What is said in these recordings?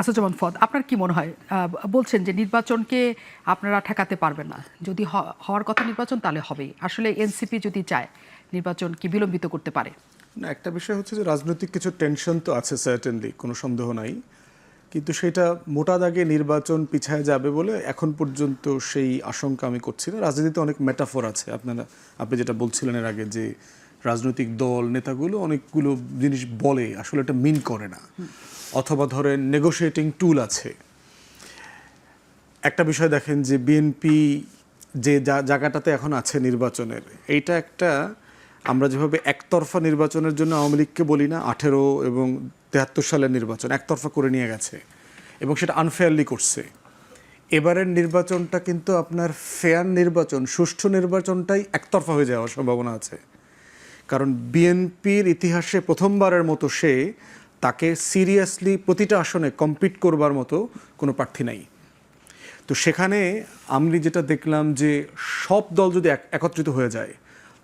আসাদুজ্জামান ফদ আপনার কি মনে হয়? বলছেন যে নির্বাচনকে আপনারা ঠেকাতে পারবেন না। যদি হওয়ার কথা নির্বাচন, তাহলে হবেই। আসলে এনসিপি যদি চায়, নির্বাচন কি বিলম্বিত করতে পারে? না, একটা বিষয় হচ্ছে যে রাজনৈতিক কিছু টেনশন তো আছে সার্টেনলি কোনো সন্দেহ নাই। কিন্তু সেটা মোটা দাগে নির্বাচন পিছায় যাবে বলে এখন পর্যন্ত সেই আশঙ্কা আমি করছি না। রাজনীতিতে অনেক মেটাফোর আছে। আপনারা, আপনি যেটা বলছিলেন এর আগে যে রাজনৈতিক দল, নেতাগুলো অনেকগুলো জিনিস বলে, আসলে এটা মিন করে না। অথবা ধরেন নেগোশিয়েটিং টুল আছে। একটা বিষয় দেখেন যে বিএনপি যে জায়গাটাতে এখন আছে নির্বাচনের, এইটা একটা আমরা যেভাবে একতরফা নির্বাচনের জন্য আওয়ামী লীগকে বলি না, আঠেরো এবং তেহাত্তর সালের নির্বাচন একতরফা করে নিয়ে গেছে এবং সেটা আনফেয়ারলি করছে। এবারের নির্বাচনটা কিন্তু আপনার ফেয়ার নির্বাচন, সুষ্ঠু নির্বাচনটাই একতরফা হয়ে যাওয়ার সম্ভাবনা আছে। কারণ বিএনপির ইতিহাসে প্রথমবারের মতো সে তাকে সিরিয়াসলি প্রতিটা আসনে কম্পিট করবার মতো কোনো প্রার্থী নাই। তো সেখানে আমি যেটা দেখলাম যে সব দল যদি এক- একত্রিত হয়ে যায়,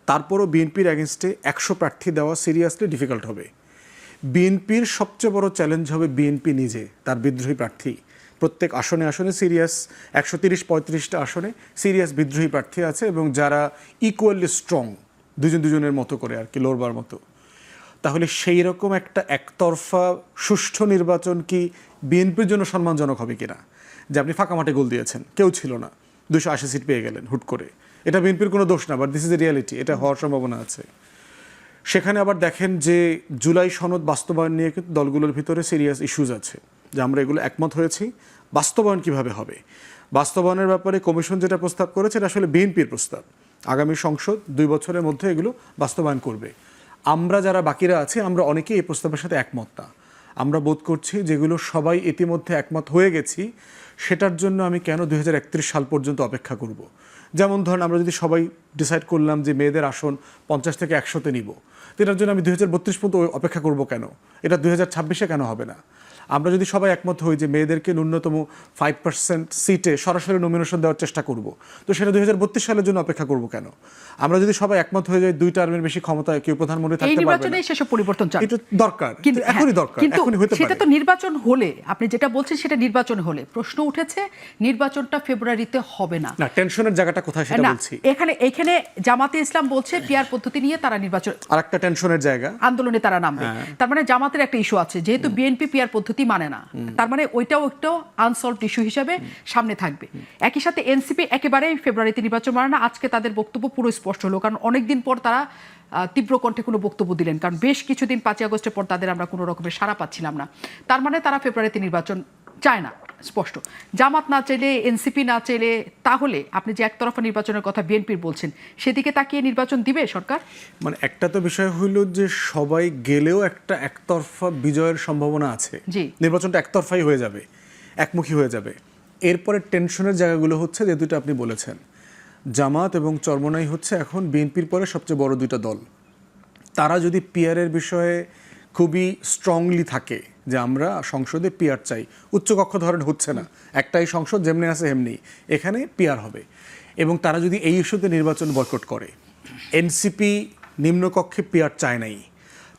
তারপরও বিএনপির অ্যাগেনস্টে একশো প্রার্থী দেওয়া সিরিয়াসলি ডিফিকাল্ট হবে। বিএনপির সবচেয়ে বড় চ্যালেঞ্জ হবে বিএনপি নিজে, তার বিদ্রোহী প্রার্থী। প্রত্যেক আসনে আসনে সিরিয়াস একশো তিরিশ পঁয়ত্রিশটা আসনে সিরিয়াস বিদ্রোহী প্রার্থী আছে এবং যারা ইকুয়ালি স্ট্রং দুজন দুজনের মতো করে আর কি, লড়বার মতো। তাহলে সেই রকম একটা একতরফা, সুষ্ঠু নির্বাচন কি বিএনপির জন্য সম্মানজনক হবে কিনা? যে আপনি ফাঁকা মাঠে গোল দিয়েছেন, কেউ ছিল না। দুশো আশি সিট পেয়ে গেলেন হুট করে। এটা বিএনপির কোনো দোষ না but this is a reality এটা হওয়ার সম্ভাবনা আছে। সেখানে আবার দেখেন যে জুলাই সনদ বাস্তবায়ন নিয়ে কিন্তু দলগুলোর ভিতরে সিরিয়াস ইস্যুজ আছে, যে আমরা এগুলো একমত হয়েছি। বাস্তবায়ন কীভাবে হবে? বাস্তবায়নের ব্যাপারে কমিশন যেটা প্রস্তাব করেছে, এটা আসলে বিএনপির প্রস্তাব। আগামী সংসদ দুই বছরের মধ্যে এগুলো বাস্তবায়ন করবে। আমরা যারা বাকিরা আছি, আমরা অনেকেই এই প্রস্তাবের সাথে একমত না। আমরা বোধ করছি যেগুলো সবাই ইতিমধ্যে একমত হয়ে গেছি, সেটার জন্য আমি কেন দুই হাজার একত্রিশ সাল পর্যন্ত অপেক্ষা করব। যেমন ধরেন, আমরা যদি সবাই ডিসাইড করলাম যে মেয়েদের আসন পঞ্চাশ থেকে একশোতে নিব, তো জন্য আমি দুই হাজার বত্রিশ পর্যন্ত অপেক্ষা করব কেন? এটা দুই হাজার কেন হবে না? আমরা যদি সবাই একমত হই যে মেয়েদেরকে ন্যূনতম ফাইভ পার্সেন্ট সিটে সরাসরি নমিনেশন দেওয়ার চেষ্টা করব তো সেটা দুই হাজার বত্রিশ সালের জন্য অপেক্ষা করব কেন? আমরা যদি সবাই একমত হয়ে যাই দুই টার্মের বেশি ক্ষমতায় কেউ প্রধানমন্ত্রী থাকতে পারবে না সেসব পরিবর্তন চান। এটা দরকার কিন্তু এখনই হ্যাঁ, দরকার কিন্তু সেটা তো নির্বাচন হলে আপনি যেটা বলছেন সেটা নির্বাচন হলে। প্রশ্ন উঠেছে নির্বাচনটা ফেব্রুয়ারিতে হবে না। না টেনশনের জায়গাটা কোথায় সেটা বলছি। এখানে এখানে জামাতে ইসলাম বলছে পিয়ার পদ্ধতি নিয়ে তারা নির্বাচন আর একটা টেনশনের জায়গা। আন্দোলনে তারা নামবে। হ্যাঁ। তার মানে জামাতের একটা ইস্যু আছে। যেহেতু বিএনপি পিয়ার পদ্ধতি মানে না। তার মানে ওইটাও একটু আনসলভড ইস্যু হিসেবে সামনে থাকবে। একই সাথে এনসিপি একেবারেই ফেব্রুয়ারিতে নির্বাচন মানে না আজকে তাদের বক্তব্য পুরো স্পষ্ট হলো। কারণ অনেকদিন পর তারা তীব্র কণ্ঠে কোনো বক্তব্য দিলেন। কারণ বেশ কিছুদিন পাঁচই আগস্টের পর তাদের আমরা কোনো রকমের সাড়া পাচ্ছিলাম না। তার মানে তারা ফেব্রুয়ারিতে নির্বাচন চায় না স্পষ্ট। জামাত না চাইলে এনসিপি না চাইলে তাহলে আপনি যে একতরফা নির্বাচনের কথা বিএনপির বলছেন সেদিকে তাকিয়ে নির্বাচন দিবে সরকার? মানে একটা তো বিষয় হইল যে সবাই গেলেও একটা একতরফা বিজয়ের সম্ভাবনা আছে। জি। নির্বাচনটা একতরফাই হয়ে যাবে একমুখী হয়ে যাবে। এরপরে টেনশনের জায়গাগুলো হচ্ছে যে দুটো আপনি বলেছেন। জামাত এবং চরমনাই হচ্ছে এখন বিএনপির পরে সবচেয়ে বড় দুইটা দল। তারা যদি পিয়ারের বিষয়ে খুবই স্ট্রংলি থাকে যে আমরা সংসদে পিয়ার চাই। উচ্চকক্ষ ধরেন হচ্ছে না। একটাই সংসদ যেমনি আছে এমনি এখানে পিয়ার হবে। এবং তারা যদি এই ইস্যুতে নির্বাচন বয়কট করে এনসিপি নিম্নকক্ষে পিয়ার চায় নাই।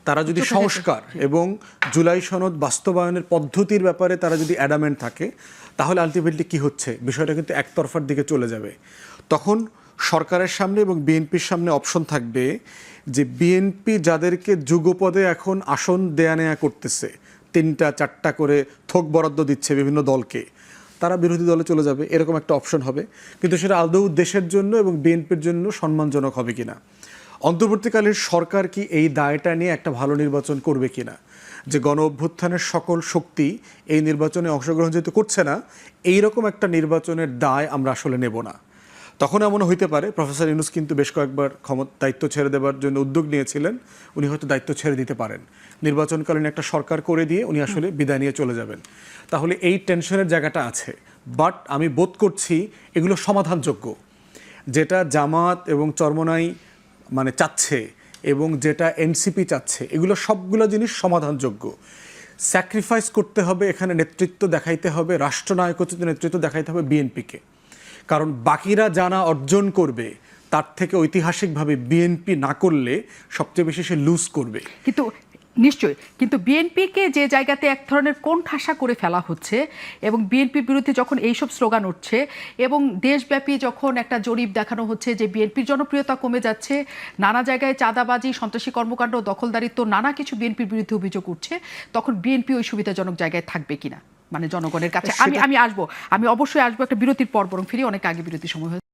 তারা যদি সংস্কার এবং জুলাই সনদ বাস্তবায়নের পদ্ধতির ব্যাপারে তারা যদি অ্যাডামেন্ট থাকে তাহলে আলটিমেটলি কি হচ্ছে? বিষয়টা কিন্তু একতরফার দিকে চলে যাবে। তখন সরকারের সামনে এবং বিএনপির সামনে অপশন থাকবে যে বিএনপি যাদেরকে যুগপদে এখন আসন দেয়া নেয়া করতেছে তিনটা, চারটা করে থোক বরাদ্দ দিচ্ছে বিভিন্ন দলকে। তারা বিরোধী দলে চলে যাবে, এরকম একটা অপশন হবে। কিন্তু সেটা আদৌ দেশের জন্য এবং বিএনপির জন্য সম্মানজনক হবে কিনা? অন্তর্বর্তীকালীন সরকার কি এই দায়টা নিয়ে একটা ভালো নির্বাচন করবে কিনা? যে গণ অভ্যুত্থানের সকল শক্তি এই নির্বাচনে অংশগ্রহণ যেহেতু করছে না এই রকম একটা নির্বাচনের দায় আমরা আসলে নেব না। তখন এমন হইতে পারে প্রফেসর ইউনুস কিন্তু বেশ কয়েকবার ক্ষমতা দায়িত্ব ছেড়ে দেওয়ার জন্য উদ্যোগ নিয়েছিলেন উনি হয়তো দায়িত্ব ছেড়ে দিতে পারেন। নির্বাচনকালীন একটা সরকার করে দিয়ে উনি আসলে বিদায় নিয়ে চলে যাবেন। তাহলে এই টেনশনের জায়গাটা আছে বাট আমি বোধ করছি এগুলো সমাধানযোগ্য। যেটা জামাত এবং চরমনাই মানে চাচ্ছে এবং যেটা এনসিপি চাচ্ছে এগুলো সবগুলো জিনিস সমাধানযোগ্য। স্যাক্রিফাইস করতে হবে এখানে নেতৃত্ব দেখাইতে হবে রাষ্ট্রনায়কোচিত নেতৃত্ব দেখাইতে হবে বিএনপিকে। কারণ বাকিরা জানা অর্জন করবে, তার থেকে ঐতিহাসিকভাবে বিএনপি না করলে সবচেয়ে বেশি সে লুজ করবে। কিন্তু নিশ্চয়ই, কিন্তু বিএনপিকে যে জায়গাতে এক ধরনের কোণ ঠাসা করে ফেলা হচ্ছে এবং বিএনপির বিরুদ্ধে যখন এইসব স্লোগান উঠছে এবং দেশব্যাপী যখন একটা জরিপ দেখানো হচ্ছে যে বিএনপির জনপ্রিয়তা কমে যাচ্ছে, নানা জায়গায় চাঁদাবাজি, সন্ত্রাসী কর্মকাণ্ড, দখলদারিত্ব, নানা কিছু বিএনপির বিরুদ্ধে অভিযোগ উঠছে, তখন বিএনপি ওই সুবিধাজনক জায়গায় থাকবে কিনা? মানে জনগণের কাছে। আমি আমি আসব। আমি অবশ্যই আসব। একটা বিরতির পর বরং ফিরে। অনেক আগে বিরতি সময় হয়েছে।